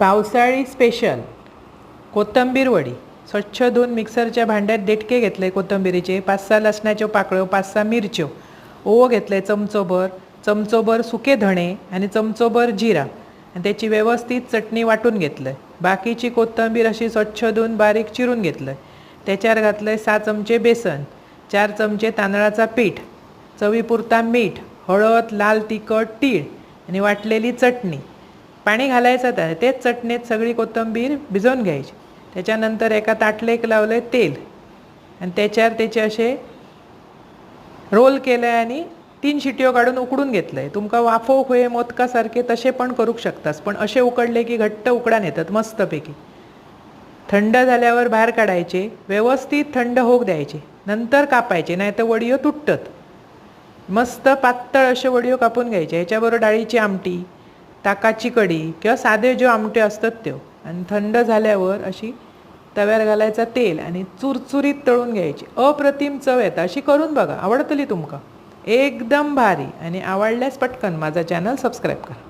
पावसाळी स्पेशल कोथंबीर वडी. स्वच्छ धुवून मिक्सरच्या भांड्यात देटके घेतले कोथंबिरीचे पाच सहा लसणाच्यो पाकळ्यो पाच सहा मिरच्यो. ओवो घेतले चमचोभर चमचोभर सुके धणे आणि चमचोभर जिरा. आणि त्याची व्यवस्थित चटणी वाटून घेतलं बाकीची कोथंबीर अशी स्वच्छ धुवून बारीक चिरून घेतलं त्याच्यावर घातलं सहा चमचे बेसन चार चमचे तांदळाचा पीठ चवीपुरता मीठ हळद लाल तिखट तीळ आणि वाटलेली चटणी. पाणी घालायचं त्या तेच चटणीत सगळी कोथिंबीर भिजवून घ्यायची. त्याच्यानंतर एका ताटलेक लावलं तेल. आणि त्याच्यावर त्याचे असे रोल केले आणि तीन शिट्यो काढून उकडून घेतलंय. तुमका वाफो होय मोदकासारखे तसे पण करू शकतास पण असे उकडले की घट्ट उकडान येतात मस्तपैकी. थंड झाल्यावर बाहेर काढायचे व्यवस्थित थंड होऊ द्यायचे नंतर कापायचे नाही तर वडिओ तुटतात. मस्त पातळ असे वडिओ कापून घ्यायचे ह्याच्याबरोबर डाळीची आमटी ताकाची कढी किंवा साधे जे आमटे असतात त्यो. आणि थंड झाल्यावर अशी तव्यावर घालायचा तेल आणि चुरचुरीत तळून घ्यायची. अप्रतिम चव येतं. अशी करून बघा. आवडतली तुमका. एकदम भारी. आणि आवडल्यास पटकन माझा चॅनल सबस्क्राईब करा.